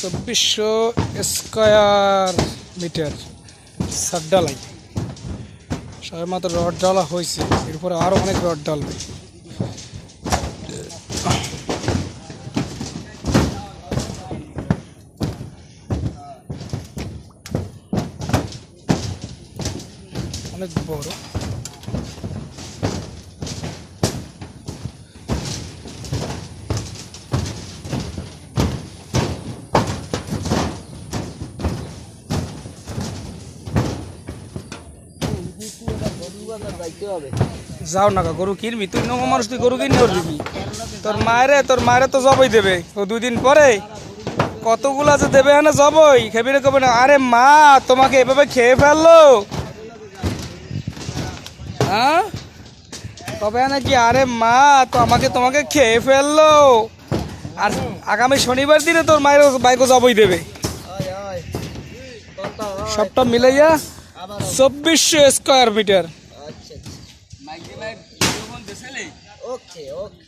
চব্বিশশো square metre সার ডালাই সবে মাত্র রড ডালা হয়েছে, এরপরে আরও অনেক রড ডালবে অনেক বড়। যাও না গরু কিনবি? তুই নমো মানুষ, তুই গরু কিনে উঠবি তোর মায়েরে তোর মায়েরে তো জবই দেবে। ও দুই দিন পরে কতগুলা যে দেবে হ্যাঁ জবই, খেবি রে কবে না। আরে মা, তোমাকে এভাবে খেয়ে ফেলল? হ্যাঁ? কবে নাকি আরে মা, তো আমাকে তোমাকে খেয়ে ফেলল। আর আগামী শনিবার দিনে তোর মায়ের বাইকও জবই দেবে। সবটা মিলাইয়া চব্বিশশো স্কোয়ার মিটার ওকে ওকে